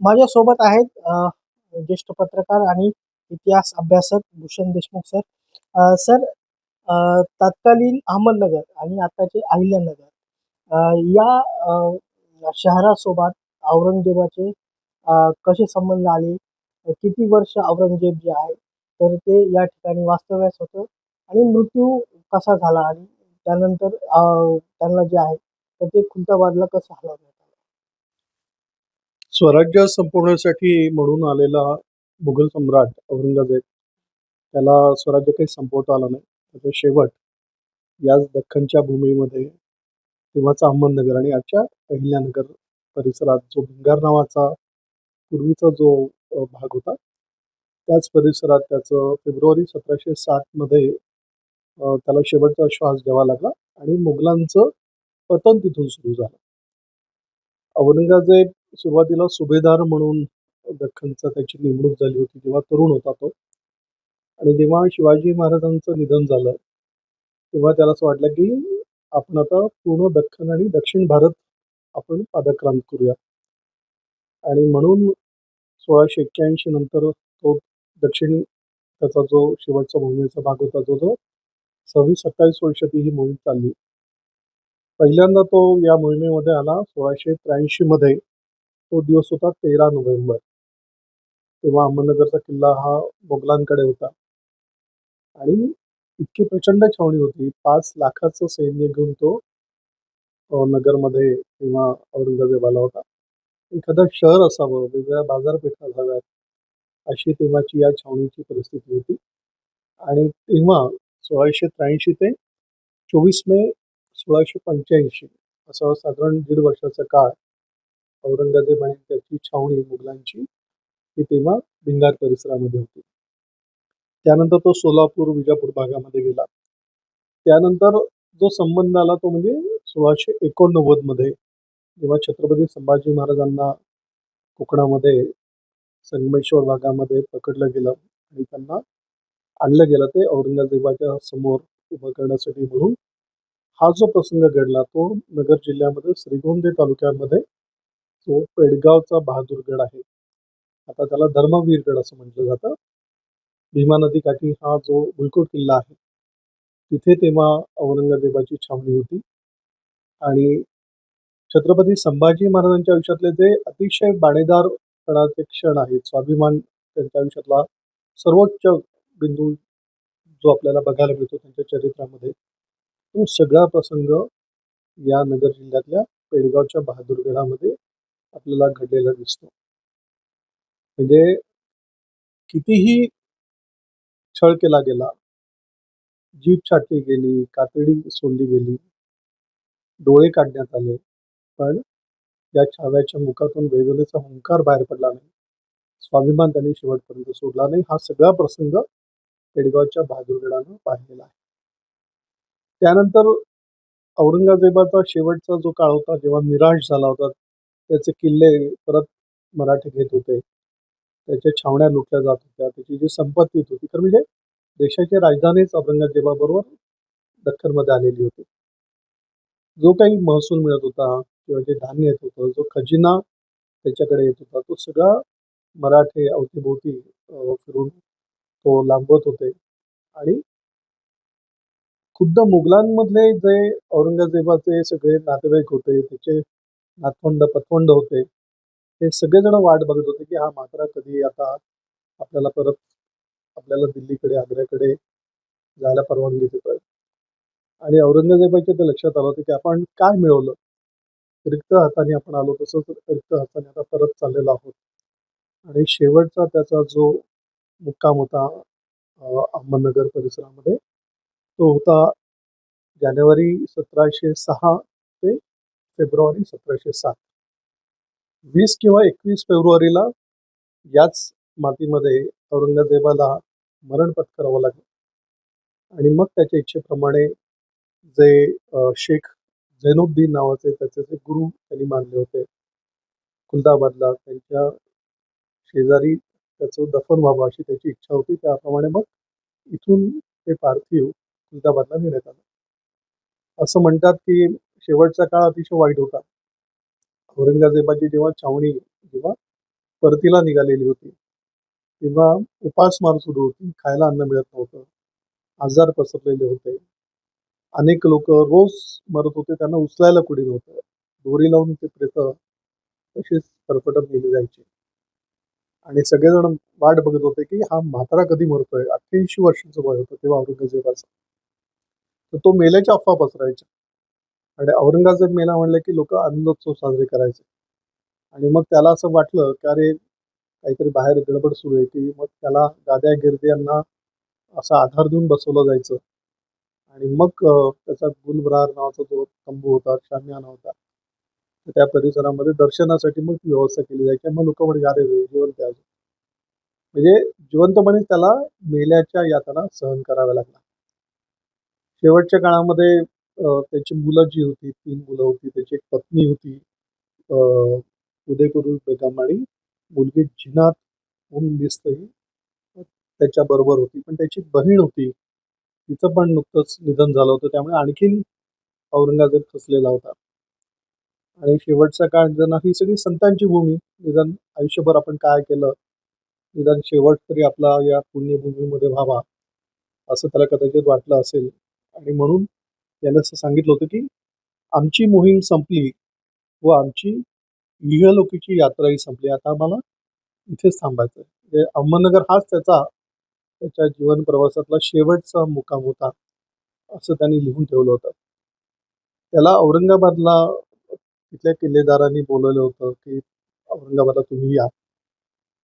माझ्यासोबत आहेत ज्येष्ठ पत्रकार आणि इतिहास अभ्यासक भूषण देशमुख सर. सर तत्कालीन अहमदनगर आणि आताचे अहिल्यानगर या शहरासोबत औरंगजेबाचे कसे संबंध आले? किती वर्ष औरंगजेब जे आहे तर ते या ठिकाणी वास्तव्यास होतं आणि मृत्यू कसा झाला आणि त्यानंतर त्यांना जे आहे तर ते खुलताबादला कसं हलवलं? स्वराज्य संपवण्यासाठी म्हणून आलेला मुघल सम्राट औरंगजेब त्याला स्वराज्य काही संपवता आलं नाही. त्याचा शेवट याच दख्खनच्या भूमीमध्ये तेव्हाचा अहमदनगर आणि आजच्या अहिल्यानगर परिसरात जो भिंगार नावाचा पूर्वीचा जो भाग होता त्याच परिसरात त्याचं फेब्रुवारी सतराशे सातमध्ये त्याला शेवटचा श्वास घ्यावा लागला आणि मुघलांचं पतन तिथून सुरू झालं. औरंगजेब सुरुवातीला सुभेदार म्हणून दख्खनचा त्याची नेमणूक झाली होती जेव्हा तरुण होता तो. आणि जेव्हा शिवाजी महाराजांचं निधन झालं तेव्हा त्याला असं वाटलं की आपण आता पूर्ण दख्खन आणि दक्षिण भारत आपण पादक्रांत करूया. आणि म्हणून सोळाशे एक्क्याऐंशी नंतर तो दक्षिण त्याचा जो शेवटचा मोहिमेचा भाग होता जो जो सव्वीस सत्तावीस वर्ष ती ही मोहीम चालली. पहिल्यांदा तो या मोहिमेमध्ये आला सोळाशे त्र्याऐंशी मध्ये. तो दिवस होता तेरा नोव्हेंबर. तेव्हा अहमदनगरचा किल्ला हा मोगलांकडे होता. आणि इतकी प्रचंड छावणी होती. पाच लाखाचं सैन्य घेऊन तो नगरमध्ये तेव्हा औरंगजेब आला होता. एखादं शहर असावं वेगवेगळ्या बाजारपेठा असाव्यात अशी तेव्हाची या छावणीची परिस्थिती होती. आणि तेव्हा सोळाशे त्र्याऐंशी ते चोवीस मे सोळाशे पंच्याऐंशी असं साधारण दीड वर्षाचा काळ औरंगजेब आणि त्याची छावणी मुघलांची ही तेव्हा भिंगार परिसरामध्ये होती. त्यानंतर तो सोलापूर विजापूर भागामध्ये गेला. त्यानंतर जो संबंध आला तो म्हणजे सोळाशे एकोणनव्वदमध्ये जेव्हा छत्रपती संभाजी महाराजांना कोकणामध्ये संगमेश्वर भागामध्ये पकडलं गेलं आणि त्यांना आणलं गेलं ते औरंगजेबाच्या समोर उभं करण्यासाठी म्हणून हा जो प्रसंग घडला तो नगर जिल्ह्यामध्ये श्रीगोंदे तालुक्यामध्ये तो पेडगावचा बहादूरगड आहे. आता त्याला धर्मवीरगड असं म्हटलं जातं. भीमा नदी काठी हा जो भुईकोट किल्ला आहे तिथे तेव्हा औरंगजेबाची छावणी होती. आणि छत्रपती संभाजी महाराजांच्या आयुष्यातले जे अतिशय बाणेदारपणाचे क्षण आहेत स्वाभिमान त्यांच्या आयुष्यातला सर्वोच्च बिंदू जो आपल्याला बघायला मिळतो त्यांच्या चरित्रामध्ये तो सगळा प्रसंग या नगर जिल्ह्यातल्या पेडगावच्या बहादूरगडामध्ये आपल्याला घडलेला दिसतो. म्हणजे कितीही छळ केला गेला जीभ छाटली गेली कातडी सोडली गेली डोळे काढण्यात आले पण या छाव्याच्या मुखातून वेदनेचा हुंकार बाहेर पडला नाही. स्वाभिमान त्यांनी शेवटपर्यंत सोडला नाही. हा सगळा प्रसंग पेडगावच्या बहादूरगडानं पाहिलेला आहे. त्यानंतर औरंगजेबाचा शेवटचा जो काळ होता जेव्हा निराश झाला होता त्याचे किल्ले परत मराठी घेत होते. त्याच्या छावण्या लुटल्या जात होत्या. त्याची जी संपत्ती होती तर म्हणजे देशाची राजधानीच औरंगजेबाबरोबर दख्खनमध्ये आलेली होती. जो काही महसूल मिळत होता किंवा जे धान्य येत होतं जो खजिना त्याच्याकडे येत होता तो सगळा मराठे अवतीभोवती फिरून तो लांबवत होते. आणि खुद्द मुघलांमधले जे औरंगजेबाचे सगळे नातेवाईक होते त्याचे नाथोंड पथोंड होते. हे सगळेजण वाट बघत होते की हा मात्रा कधी आता आपल्याला परत आपल्याला दिल्लीकडे आग्र्याकडे जायला परवानगी देतोय. आणि औरंगजेबाच्या ते लक्षात आलं होतं की आपण काय मिळवलं? रिक्त हाताने आपण आलो तसंच रिक्त हाताने आता परत चाललेलो आहोत. आणि शेवटचा त्याचा जो मुक्काम होता अहमदनगर परिसरामध्ये तो होता जानेवारी सतराशे सहा फेब्रुवारी सतराशे सात. वीस किंवा एकवीस फेब्रुवारीला याच मातीमध्ये औरंगजेबाला मरण पत्करावं लागलं. आणि मग त्याच्या इच्छेप्रमाणे जे शेख झैनुद्दीन नावाचे त्याचे जे गुरु त्यांनी मानले होते खुलदाबादला त्यांच्या शेजारी त्याचं दफन व्हावं अशी त्याची इच्छा होती. त्याप्रमाणे मग इथून ते पार्थिव खुलदाबादला नेण्यात आलं. असं म्हणतात की शेवटचा काळ अतिशय वाईट होता. औरंगजेबाची जेव्हा छावणी जेव्हा परतीला निघालेली होती तेव्हा उपासमार सुरू होती. खायला अन्न मिळत नव्हतं. आजार पसरलेले होते. अनेक लोक रोज मरत होते. त्यांना उचलायला कुणी नव्हतं. दोरी लावून ते प्रेत तसेच फरफटत गेले जायचे. आणि सगळेजण वाट बघत होते की हा म्हातारा कधी मरतोय? अठ्ठ्याऐंशी वर्षाचं वय होतं तेव्हा औरंगजेबाचं. तर तो मेल्याच्या अफवा पसरायच्या. आणि औरंगजेब मेला म्हणलं की लोक आनंदोत्सव साजरे करायचे. आणि मग त्याला असं वाटलं की अरे काहीतरी बाहेर गडबड सुरू आहे की मग त्याला गाद्या गिरद्यांना असा आधार देऊन बसवलं जायचं. आणि मग त्याचा गुलब्रार नावाचा जो तंबू होता शामियाना होता तर त्या परिसरामध्ये दर्शनासाठी मग ती व्यवस्था केली जायची मग लोक म्हणजे अरे जिवंत आहे अजून. म्हणजे जिवंतपणे त्याला मेल्याच्या यातना सहन कराव्या लागल्या. शेवटच्या काळामध्ये त्याची मुलं जी होती तीन मुलं होती त्याची एक पत्नी होती अं, बेगम आणि मुलगी जिनात होऊन दिसत ही त्याच्या बरोबर होती. पण त्याची बहीण होती तिचं पण नुकतंच निधन झालं होतं. त्यामुळे आणखीन औरंगजेब फसलेला होता. आणि शेवटचा काळ निधन ही सगळी संतांची भूमी. निदान आयुष्यभर आपण काय केलं? निदान शेवट तरी आपला या पुण्यभूमीमध्ये व्हावा असं त्याला कदाचित वाटलं असेल. आणि म्हणून त्यांना असं सांगितलं होतं की आमची मोहीम संपली व आमची इहलोकीची यात्राही संपली. आता आम्हाला इथेच थांबायचं आहे म्हणजे अहमदनगर हाच त्याचा त्याच्या जीवन प्रवासातला शेवटचा मुकाम होता असं त्यांनी लिहून ठेवलं होतं. त्याला औरंगाबादला तिथल्या किल्लेदारांनी बोलवलं होतं की औरंगाबादला तुम्ही या.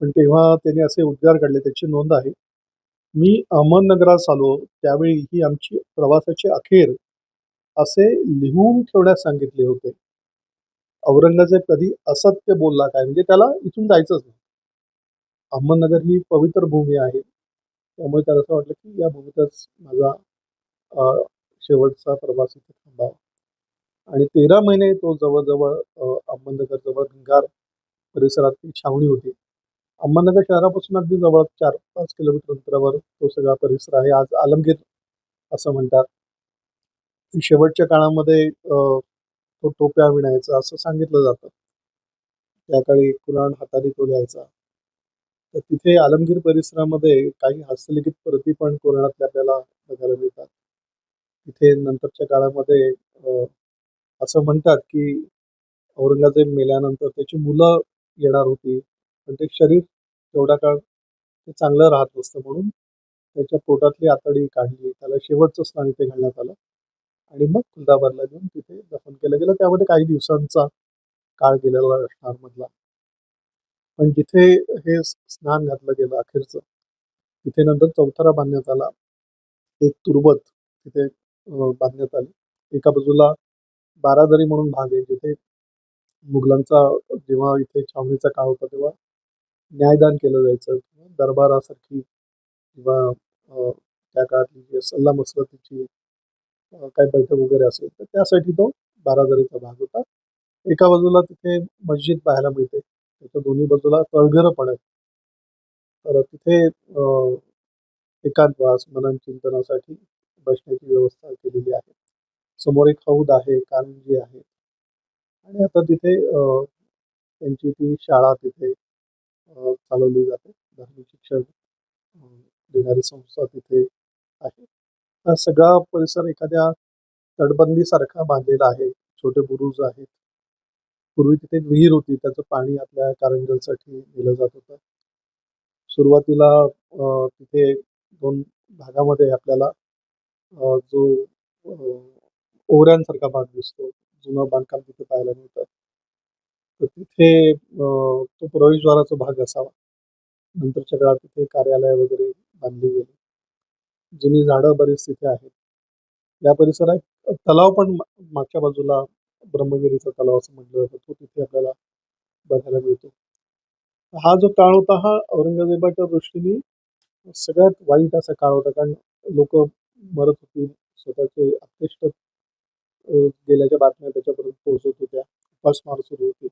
पण तेव्हा त्यांनी असे उद्गार काढले त्याची नोंद आहे. मी अहमदनगरात आलो त्यावेळी ही आमची प्रवासाची अखेर असे लिहून ठेवण्यास सांगितले होते. औरंगजेब कधी असत्य बोलला काय? म्हणजे त्याला इथून जायचंच नाही. अहमदनगर ही पवित्र भूमी आहे. त्यामुळे त्याला असं वाटलं की या भूमीतच माझा शेवटचा प्रवास इथे थांबावा. आणि तेरा महिने तो जवळजवळ अहमदनगर जवळ भिंगार परिसरात ती छावणी होती. अहमदनगर शहरापासून अगदी जवळ चार पाच किलोमीटर अंतरावर तो सगळा परिसर आहे. आज आलमगीर असं म्हणतात. शेवटच्या काळामध्ये तो टोप्या विणायचा असं सांगितलं जातं. त्या काळी कुराण हाताने तो लिहायचा. तर तिथे आलमगीर परिसरामध्ये काही हस्तलिखित प्रती पण कोकणातल्या आपल्याला बघायला मिळतात. तिथे नंतरच्या काळामध्ये असं म्हणतात की औरंगजेब मेल्यानंतर त्याची मुलं येणार होती पण ते शरीर तेवढा काळ ते चांगलं राहत नसतं म्हणून त्याच्या पोटातली आतडी काढली त्याला शेवटचं स्थान इथे घालण्यात आलं. आणि मग खुलदाबादला घेऊन तिथे दफन केलं गेलं. त्यामध्ये काही दिवसांचा काळ गेलेला असणार मधला. पण जिथे हे स्नान घातलं गेलं अखेरचं तिथे नंतर चौथरा बांधण्यात आला. एक तुर्बत तिथे बांधण्यात आली. एका बाजूला बारादरी म्हणून भाग आहे. जिथे मुघलांचा जेव्हा इथे छावणीचा काळ होता तेव्हा न्यायदान केलं जायचं. किंवा दरबारासारखी किंवा त्या काळातली जी सल्ला मसलतीची काय काही बैठक वगैरे असेल तर त्यासाठी तो बारादरीचा भाग होता. एका बाजूला तिथे मस्जिद पाहायला मिळते त्याच्या दोन्ही बाजूला तळघरं पण आहेत. तर तिथे एकांतवास मनन चिंतनासाठी बसण्याची व्यवस्था केलेली आहे. समोर एक हौद आहे कारंजी आहे. आणि आता तिथे त्यांची ती शाळा तिथे चालवली जाते. धार्मिक शिक्षण देणारी संस्था तिथे आहे. हा सगळा परिसर एखाद्या तटबंदीसारखा बांधलेला आहे. छोटे बुरुज आहेत. पूर्वी तिथे विहीर होती. त्याचं पाणी आपल्या कारंजलसाठी दिलं जात होतं. सुरुवातीला तिथे दोन भागामध्ये आपल्याला जो ओऱ्यांसारखा भाग दिसतो. जुनं बांधकाम तिथे पाहायला मिळतं. तर तिथे तो प्रवेशद्वाराचा भाग असावा. नंतरच्या काळात तिथे कार्यालय वगैरे बांधली गेली. जुनी झाडं बरीच तिथे आहेत. या परिसरात तलाव पण मागच्या बाजूला ब्रह्मगिरीचा तलाव असं म्हटलं जातं. तो तिथे आपल्याला बघायला मिळतो. हा जो काळ होता हा औरंगजेबाच्या दृष्टीने सगळ्यात वाईट असा काळ होता. कारण लोक मरत होती स्वतःचे अत्यष्ट गेल्याच्या बातम्या त्याच्यापर्यंत पोहोचत होत्या. उपासमार सुरू होती.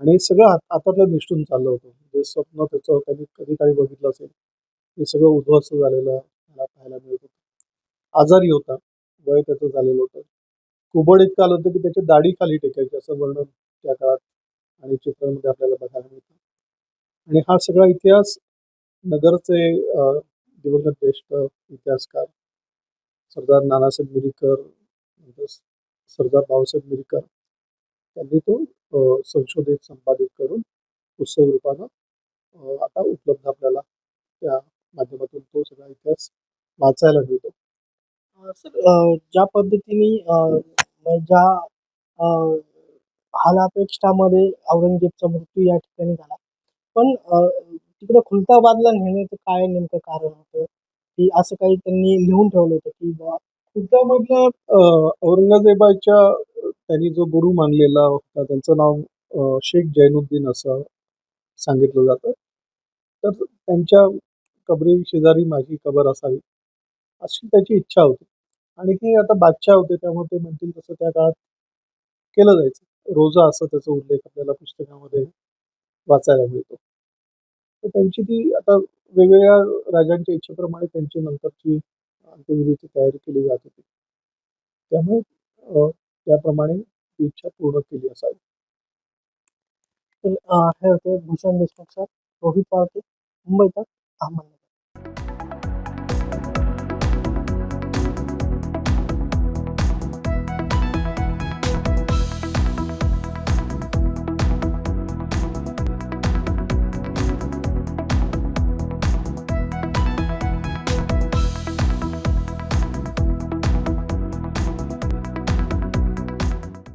आणि सगळं हात- हातातलं निष्ठून चाललं होतं. जे स्वप्न त्याचं त्यांनी कधी काळी बघितलं असेल ते सगळं उद्ध्वस्त झालेलं मला पाहायला मिळत. होतं आजारी होता. वय त्याचं झालेलं होतं. कुबड इतकं आलं होतं की त्याची दाढी खाली टेकायची असं वर्णन त्या काळात आणि चित्रांमध्ये आपल्याला बघायला मिळतं. आणि हा सगळा इतिहास नगरचे दिवंगत ज्येष्ठ इतिहासकार सरदार नानासाहेब मिरीकर नंतर सरदार बाबासाहेब मिरीकर त्यांनी तो संशोधित संपादित करून पुस्तक रूपानं आता उपलब्ध आपल्याला त्या माध्यमातून तो सगळा इतिहास वाचायला मिळतो. सर ज्या पद्धतीने म्हणजे ज्या हालापेक्षामध्ये औरंगजेबचा मृत्यू या ठिकाणी झाला पण तिकडे खुलताबादला नेण्याचं काय नेमकं कारण होतं? की असं काही त्यांनी लिहून ठेवलं होतं की खुलताबादला औरंगजेबाच्या त्यांनी जो गुरु मानलेला होता त्यांचं नाव शेख जैनुद्दीन असं सांगितलं जातं. तर त्यांच्या कबरी शेजारी माझी कबर असावी. अशी त्याची इच्छा होती. आणि ती आता बादशाह होते त्यामुळे ते म्हणतील तसं त्या काळात केलं जायचं. रोजा असं त्याचा उल्लेख आपल्याला पुस्तकामध्ये वाचायला मिळतो. तर त्यांची ती आता वेगवेगळ्या राजांच्या इच्छेप्रमाणे त्यांची नंतरची अंत्यविधीची तयारी केली जात होती. त्यामुळे त्याप्रमाणे ती इच्छा पूर्ण केली असावी. तर, हे होते भूषण देशमुख सर रोहित पावते मुंबईचा अहमदनगर.